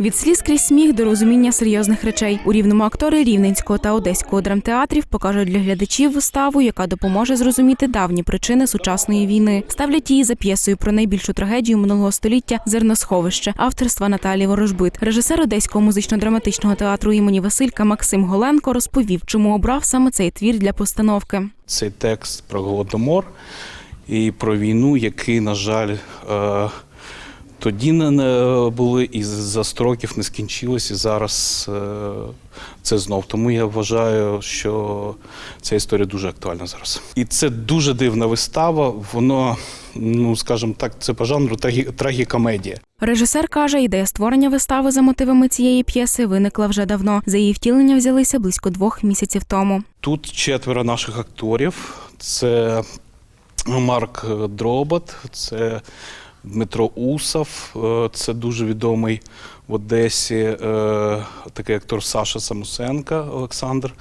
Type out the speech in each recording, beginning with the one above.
Від сліз крізь сміх до розуміння серйозних речей. У рівному актори рівненського та одеського драмтеатрів покажуть для глядачів виставу, яка допоможе зрозуміти давні причини сучасної війни. Ставлять її за п'єсою про найбільшу трагедію минулого століття зерносховище авторства Наталії Ворожбит. Режисер одеського музично-драматичного театру імені Василька Максим Голенко розповів, чому обрав саме цей твір для постановки. Цей текст про голодомор і про війну, який, на жаль, е, тоді не- були і за строків не скінчились, і зараз е, це знов. Тому я вважаю, що ця історія дуже актуальна зараз. І це дуже дивна вистава. Воно, ну скажімо так, це по жанру трагі- трагікомедія. Режисер каже, ідея створення вистави за мотивами цієї п'єси виникла вже давно. За її втілення взялися близько двох місяців тому. Тут четверо наших акторів. Це Марк Дробот, це Дмитро Усов, е, це дуже відомий в Одесі е, такий актор Саша Самусенка Олександр.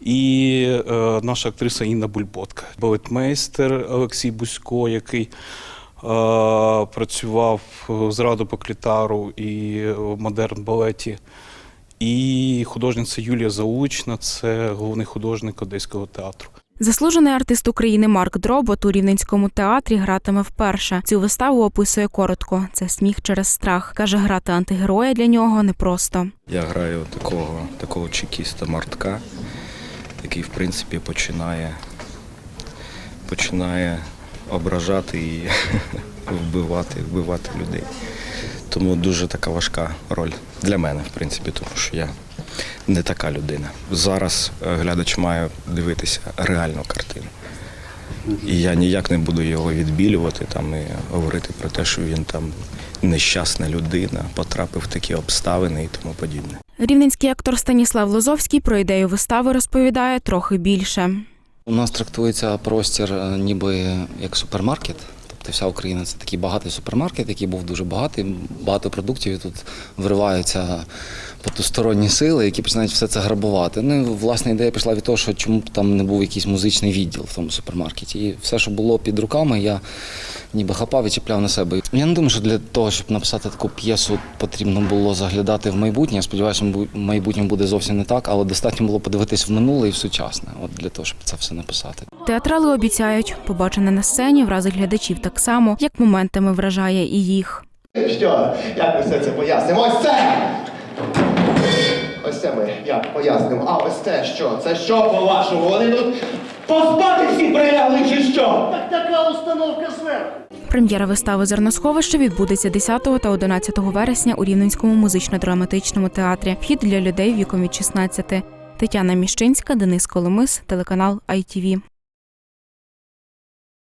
І е, наша актриса Інна Бульботка, балетмейстер Олексій Бузько, який е, працював з Раду по клітару і в модерн балеті. І художниця Юлія Заулична, це головний художник Одеського театру. Заслужений артист України Марк Дробот у Рівненському театрі гратиме вперше. Цю виставу описує коротко. Це сміх через страх. каже, грати антигероя для нього непросто. Я граю такого, такого чекіста Мартка, який, в принципі, починає, починає ображати і вбивати, вбивати людей. Тому дуже така важка роль для мене, в принципі, тому що я не така людина. Зараз е, глядач має дивитися реальну картину. І я ніяк не буду його відбілювати там і говорити про те, що він там нещасна людина, потрапив в такі обставини і тому подібне. Рівненський актор Станіслав Лозовський про ідею вистави розповідає трохи більше. У нас трактується простір е, ніби як супермаркет. Тобто вся Україна це такий багатий супермаркет, який був дуже багатий, багато продуктів, і тут вириваються потусторонні сили, які починають все це грабувати. Ну, власне, ідея пішла від того, що чому б там не був якийсь музичний відділ в тому супермаркеті. І все, що було під руками, я ніби хапав і чіпляв на себе. Я не думаю, що для того, щоб написати таку п'єсу, потрібно було заглядати в майбутнє. Я сподіваюся, що в майбутньому буде зовсім не так, але достатньо було подивитись в минуле і в сучасне, от для того, щоб це все написати. Театрали обіцяють, побачене на сцені вразить глядачів так само, як моментами вражає і їх. Що? Як ми все це пояснимо? Ось це! Ось це ми як пояснимо. А ось це що? Це що, по-вашому? Вони тут поспати всі прилягли чи що? Так така установка зверху. Прем'єра вистави Зерносховище відбудеться 10 та 11 вересня у Рівненському музично-драматичному театрі. Вхід для людей віком від 16. Тетяна Міщинська, Денис Коломис, телеканал ITV.